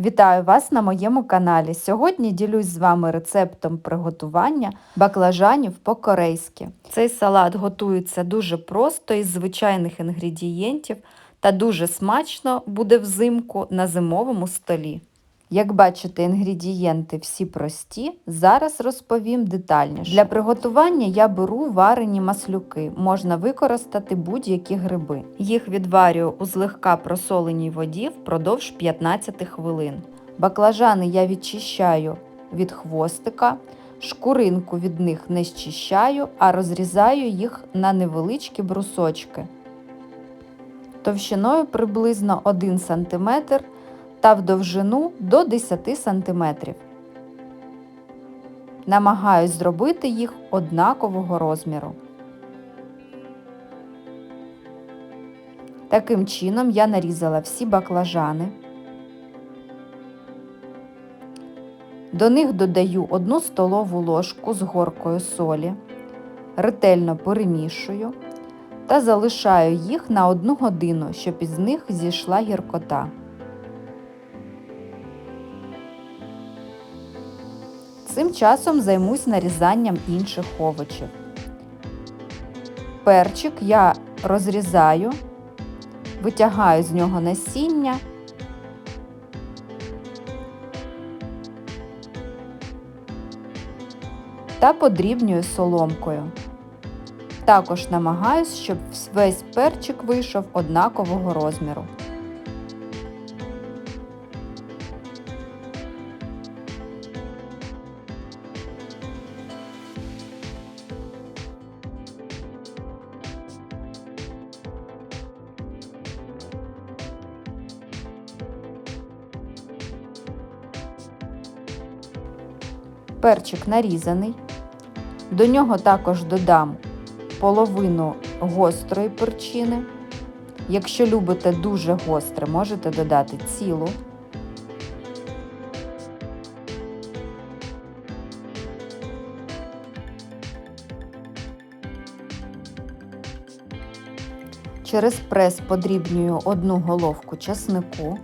Вітаю вас на моєму каналі. Сьогодні ділюсь з вами рецептом приготування баклажанів по-корейськи. Цей салат готується дуже просто із звичайних інгредієнтів та дуже смачно буде взимку на зимовому столі. Як бачите, інгредієнти всі прості, зараз розповім детальніше. Для приготування я беру варені маслюки, можна використати будь-які гриби. Їх відварюю у злегка просоленій воді впродовж 15 хвилин. Баклажани я відчищаю від хвостика, шкуринку від них не щищаю, а розрізаю їх на невеличкі брусочки. Товщиною приблизно 1 см та в довжину до 10 см. Намагаюсь зробити їх однакового розміру. Таким чином я нарізала всі баклажани. До них додаю 1 столову ложку з горкою солі, ретельно перемішую та залишаю їх на 1 годину, щоб із них зійшла гіркота. Цим часом займусь нарізанням інших овочів. Перчик я розрізаю, витягаю з нього насіння. Та подрібнюю соломкою. Також намагаюсь, щоб весь перчик вийшов однакового розміру. Перчик нарізаний. До нього також додам половину гострої перчини. Якщо любите дуже гостре, можете додати цілу. Через прес подрібнюю одну головку часнику.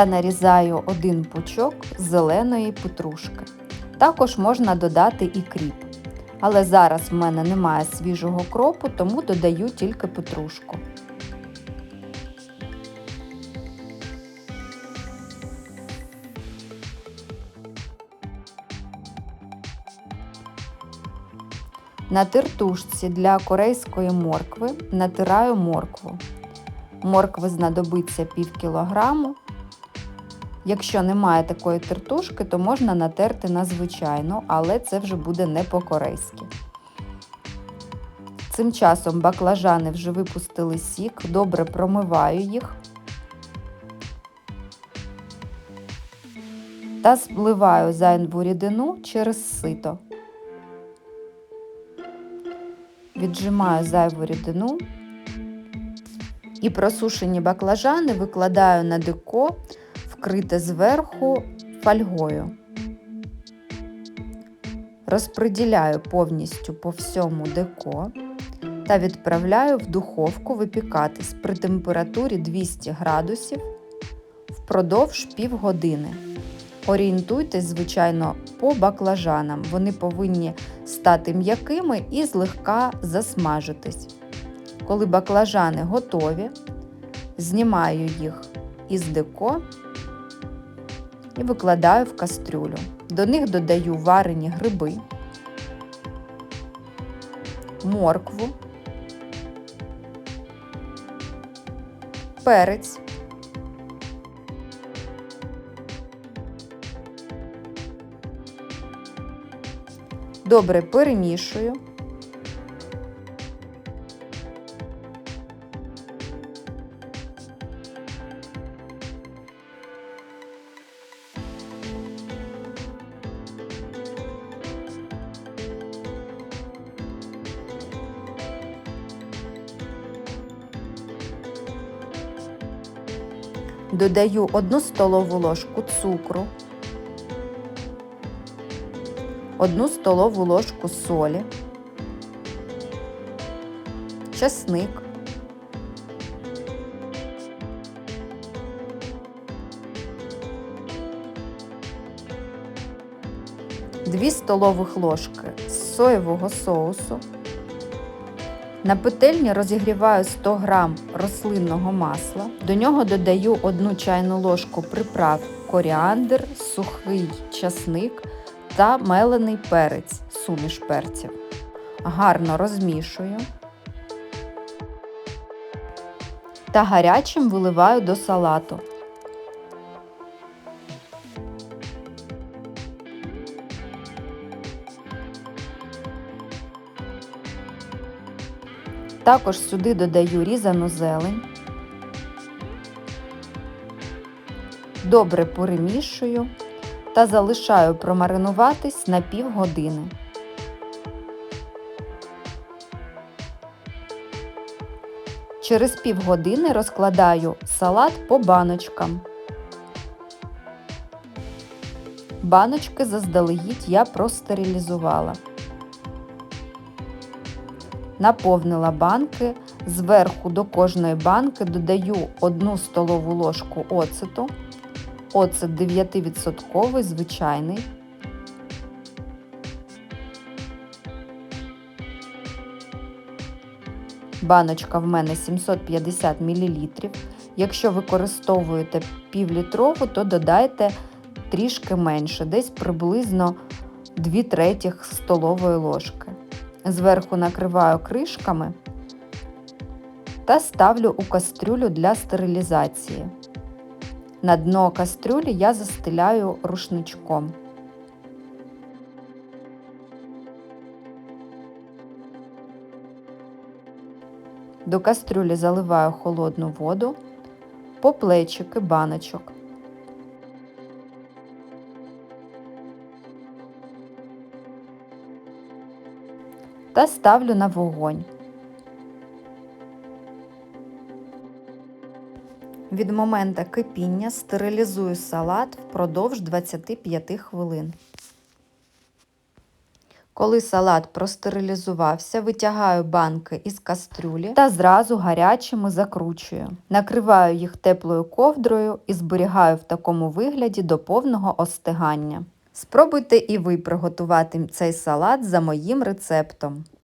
Та нарізаю один пучок зеленої петрушки. Також можна додати і кріп. Але зараз в мене немає свіжого кропу, тому додаю тільки петрушку. На тертушці для корейської моркви натираю моркву. Моркви знадобиться пів кілограму, Якщо немає такої тертушки, то можна натерти на звичайну, але це вже буде не по-корейськи. Цим часом баклажани вже випустили сік, добре промиваю їх та спливаю зайву рідину через сито. Віджимаю зайву рідину і просушені баклажани викладаю на деко вкрите зверху фольгою. Розподіляю повністю по всьому деко та відправляю в духовку випікатись при температурі 200 градусів впродовж півгодини. Орієнтуйтесь, звичайно, по баклажанам. Вони повинні стати м'якими і злегка засмажитись. Коли баклажани готові, знімаю їх із деко і викладаю в кастрюлю. До них додаю варені гриби, моркву, перець, добре перемішую. додаю 1 столову ложку цукру, 1 столову ложку солі, чесник, Дві столових ложки соєвого соусу. На петельні розігріваю 100 г рослинного масла. До нього додаю 1 чайну ложку приправ коріандр, сухий часник та мелений перець, суміш перців. Гарно розмішую та гарячим виливаю до салату. Також сюди додаю різану зелень. Добре перемішую та залишаю промаринуватись на півгодини. Через півгодини розкладаю салат по баночкам. Баночки заздалегідь я простерилізувала. Наповнила банки, зверху до кожної банки додаю 1 столову ложку оцету, оцет 9% звичайний. Баночка в мене 750 мл. Якщо використовуєте півлітрову, то додайте трішки менше, десь приблизно 2 третіх столової ложки. Зверху накриваю кришками та ставлю у кастрюлю для стерилізації. На дно кастрюлі я застеляю рушничком. До кастрюлі заливаю холодну воду по плечики баночок. Та ставлю на вогонь. Від моменту кипіння стерилізую салат впродовж 25 хвилин. Коли салат простерилізувався, витягаю банки із кастрюлі та зразу гарячими закручую. Накриваю їх теплою ковдрою і зберігаю в такому вигляді до повного остигання. Спробуйте і ви приготувати цей салат за моїм рецептом.